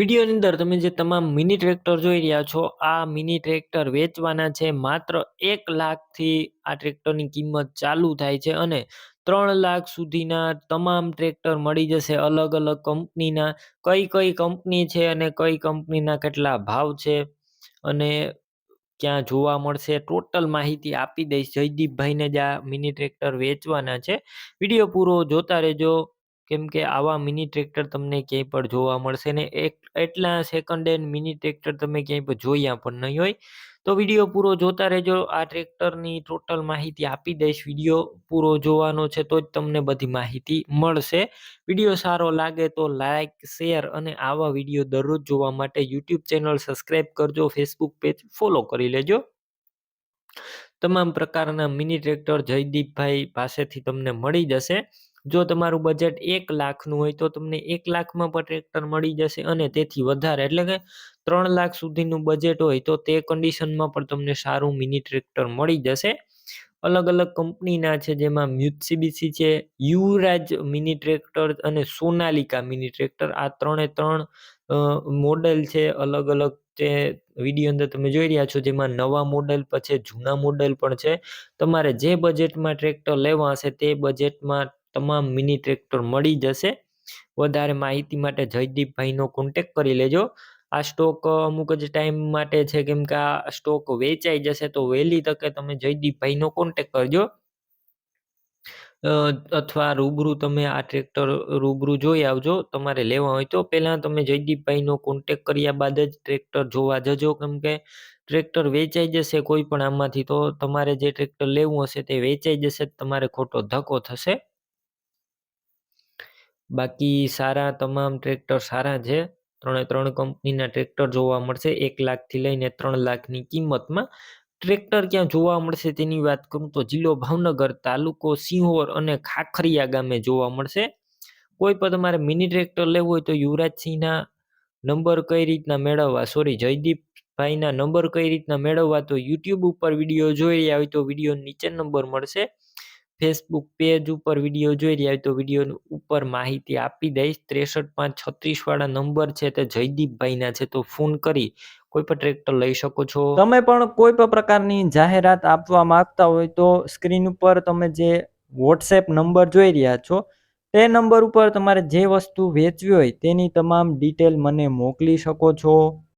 વિડીયોની અંદર તમે જે તમામ મિની ટ્રેક્ટર જોઈ રહ્યા છો, આ મિની ટ્રેક્ટર વેચવાના છે માત્ર એક લાખથી આ ટ્રેક્ટરની કિંમત ચાલુ થાય છે અને ત્રણ લાખ સુધીના તમામ ટ્રેક્ટર મળી જશે અલગ અલગ કંપનીના. કઈ કઈ કંપની છે અને કઈ કંપનીના કેટલા ભાવ છે અને ક્યાં જોવા મળશે ટોટલ માહિતી આપી દઈશ. જયદીપભાઈને જ આ મિની ટ્રેક્ટર વેચવાના છે. વીડિયો પૂરો જોતા રહેજો. કેમ કે આવા મિની ટ્રેક્ટર તમને ક્યાંય પણ જોવા મળશે ને એક, એટલા સેકન્ડ હેન્ડ મિની ટ્રેક્ટર તમે ક્યાંય પણ જોયા પણ નહીં હોય. તો વીડિયો પૂરો જોતા રહેજો. આ ટ્રેક્ટરની ટોટલ માહિતી આપી દઈશ. વીડિયો પૂરો જોવાનો છે તો જ તમને બધી માહિતી મળશે. વીડિયો સારો લાગે તો લાઇક શેર અને આવા વીડિયો દરરોજ જોવા માટે યુટ્યુબ ચેનલ સબસ્ક્રાઈબ કરજો. ફેસબુક પેજ ફોલો કરી લેજો. તમામ પ્રકારના મિની ટ્રેક્ટર જયદીપભાઈ પાસેથી તમને મળી જશે. જો તમારું બજેટ એક લાખનું હોય તો તમને એક લાખમાં પણ ટ્રેક્ટર મળી જશે અને તેથી વધારે. એટલે કે ત્રણ લાખ સુધીનું બજેટ હોય તો તે કન્ડિશનમાં પણ તમને સારું મિની ટ્રેક્ટર મળી જશે. અલગ અલગ કંપનીના છે જેમાં મ્યુત્સીબીસી છે, યુવરાજ મિની ટ્રેક્ટર અને સોનાલિકા મિની ટ્રેક્ટર આ ત્રણે ત્રણ મોડેલ છે. અલગ અલગ તે વીડિયો અંદર તમે જોઈ રહ્યા છો જેમાં નવા મોડેલ પછી જૂના મોડેલ પણ છે. તમારે જે બજેટમાં ટ્રેક્ટર લેવા હશે તે બજેટમાં તમામ મિની ટ્રેક્ટર મળી જશે. વધારે માહિતી માટે જયદીપભાઈનો કોન્ટેક કરી લેજો. આ સ્ટોક અમુક જ ટાઈમ માટે છે કેમ કે આ સ્ટોક વેચાઈ જશે તો વહેલી તકે તમે જયદીપભાઈનો કોન્ટેક કરજો. અથવા રૂબરૂ તમે આ ટ્રેક્ટર રૂબરૂ જોઈ આવજો. તમારે લેવા હોય તો પહેલાં તમે જયદીપભાઈનો કોન્ટેક કર્યા બાદ જ ટ્રેક્ટર જોવા જજો. કેમ કે ટ્રેક્ટર વેચાઈ જશે કોઈ પણ આમાંથી તો તમારે જે ટ્રેક્ટર લેવું હશે તે વેચાઈ જશે તમારે ખોટો ધક્કો થશે. બાકી સારા તમામ ટ્રેક્ટર સારા છે. ત્રણે ત્રણ કંપનીના ટ્રેક્ટર જોવા મળશે. એક લાખથી લઈને ત્રણ લાખની કિંમતમાં ટ્રેક્ટર ક્યાં જોવા મળશે તેની વાત કરું તો જિલ્લો ભાવનગર, તાલુકો સિંહોર અને ખાખરિયા ગામે જોવા મળશે. કોઈ પણ તમારે મિની ટ્રેક્ટર લેવું હોય તો યુવરાજસિંહના નંબર કઈ રીતના મેળવવા? સોરી જયદીપભાઈના નંબર કઈ રીતના મેળવવા? તો યુટ્યુબ ઉપર વીડિયો જોઈ રહ્યા હોય તો વીડિયો નીચે નંબર મળશે. ફેસબુક પેજ ઉપર વીડિયો જોઈ રહ્યા હોય તો વીડિયો ઉપર માહિતી આપી દઈશ. ત્રેસઠ પાંચ છત્રીસવાળા નંબર છે તે જયદીપભાઈના છે. તો ફોન કરી કોઈ પણ ટ્રેક્ટર લઈ શકો છો. તમે પણ કોઈ પણ પ્રકારની જાહેરાત આપવા માંગતા હોય તો સ્ક્રીન ઉપર તમે જે વોટ્સએપ નંબર જોઈ રહ્યા છો, તે નંબર ઉપર તમારે જે વસ્તુ વેચવી હોય તેની તમામ ડિટેલ મને મોકલી શકો છો.